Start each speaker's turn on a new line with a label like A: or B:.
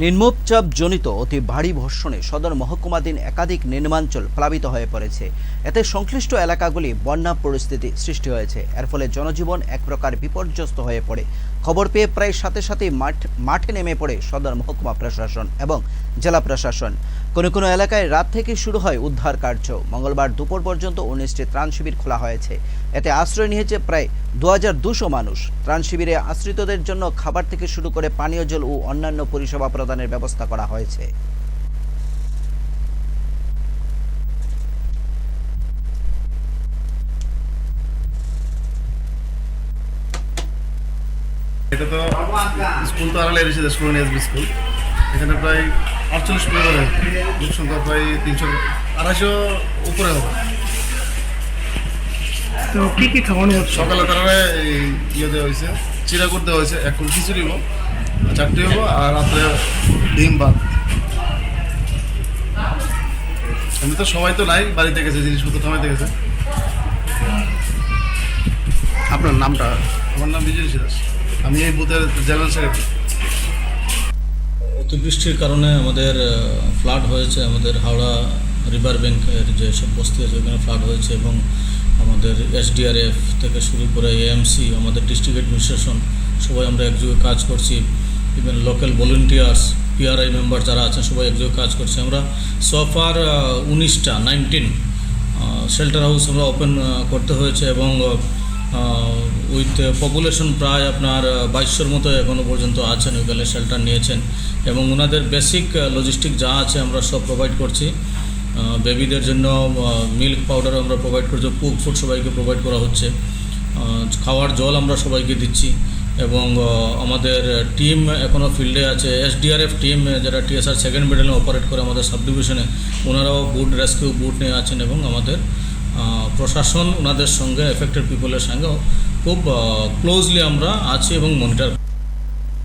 A: নিম্নচাপ জনিত অতি ভারী বর্ষণে সদর মহকুমাধীন একাধিক নির্মাঞ্চল প্লাবিত হয়ে পড়েছে। এতে সংশ্লিষ্ট এলাকাগুলি বন্যা পরিস্থিতি সৃষ্টি হয়েছে। এর ফলে জনজীবন এক প্রকার বিপর্যস্ত হয়ে পড়ে। খবর পেয়ে প্রায় সাথে সাথেই মাঠ, মাঠে নেমে পড়ে সদর মহকুমা প্রশাসন এবং জেলা প্রশাসন। কোনো কোনো এলাকায় রাত থেকে শুরু হয় উদ্ধার কার্য। মঙ্গলবার দুপুর পর্যন্ত উনিশটি ত্রাণ শিবির খোলা হয়েছে। এতে আশ্রয় নিয়েছে প্রায় দু হাজার দুশো মানুষ। ত্রাণ শিবিরে আশ্রিতদের জন্য খাবার থেকে শুরু করে পানীয় জল ও অন্যান্য পরিষেবা প্রদানের ব্যবস্থা করা হয়েছে।
B: এটা তো স্কুল তো আড়ালে এসেছে স্কুল এসবি স্কুল। এখানে প্রায় আটচল্লিশ পরিবার লোক সংখ্যা প্রায় তিনশো আড়াইশো উপরে হবে।
C: তো কি কি খাওয়ানো হচ্ছে?
B: সকালে তারা এই ইয়ে দেওয়া হয়েছে চিরাকুট দেওয়া হয়েছে এক কোন খিচুড়ি হব চারটে হব আর রাত্রে ডিম ভাত। এমনি তো সবাই তো নাই বাড়িতে গেছে জিনিসপত্র থামাইতে গেছে।
C: আপনার নামটা?
B: আমার নাম বিজয় সিরাজ। আমি এই বুথের জেনারেল সেক্রেটারি।
D: অতিবৃষ্টির কারণে আমাদের ফ্লাড হয়েছে আমাদের হাওড়া রিভার ব্যাংকের যে সব বস্তি আছে ওখানে ফ্লাড হয়েছে এবং আমাদের এসডিআরএফ থেকে শুরু করে এএমসি আমাদের ডিস্ট্রিক্ট অ্যাডমিনিস্ট্রেশন সবাই আমরা একযোগে কাজ করছি। Even local volunteers PRI member যারা আছেন, সবাই একযোগে কাজ করছে। আমরা সফার উনিশটা নাইনটিন শেল্টার হাউস আমরা ওপেন করতে হয়েছে এবং উইথ পপুলেশন প্রায় আপনার বাইশশোর মতো এখনও পর্যন্ত আছেন, ওইখানে শেল্টার নিয়েছেন। এবং ওনাদের বেসিক লজিস্টিক যা আছে আমরা সব প্রোভাইড করছি। বেবিদের জন্য মিল্ক পাউডার আমরা প্রোভাইড করছি কুক ফুড সবাইকে প্রোভাইড করা হচ্ছে। খাওয়ার জল আমরা সবাইকে দিচ্ছি। এবং আমাদের টিম এখনও ফিল্ডে আছে। এসডিআরএফ টিম যারা টিএসআর সেকেন্ড ব্যাটালিয়ন অপারেট করে আমাদের সাব ডিভিশনে ওনারাও বুট রেস্কিউ বুট নিয়ে আছেন এবং আমাদের প্রশাসন ওনাদের সঙ্গে এফেক্টেড পিপলের সঙ্গেও খুব ক্লোজলি আমরা আছি এবং মনিটর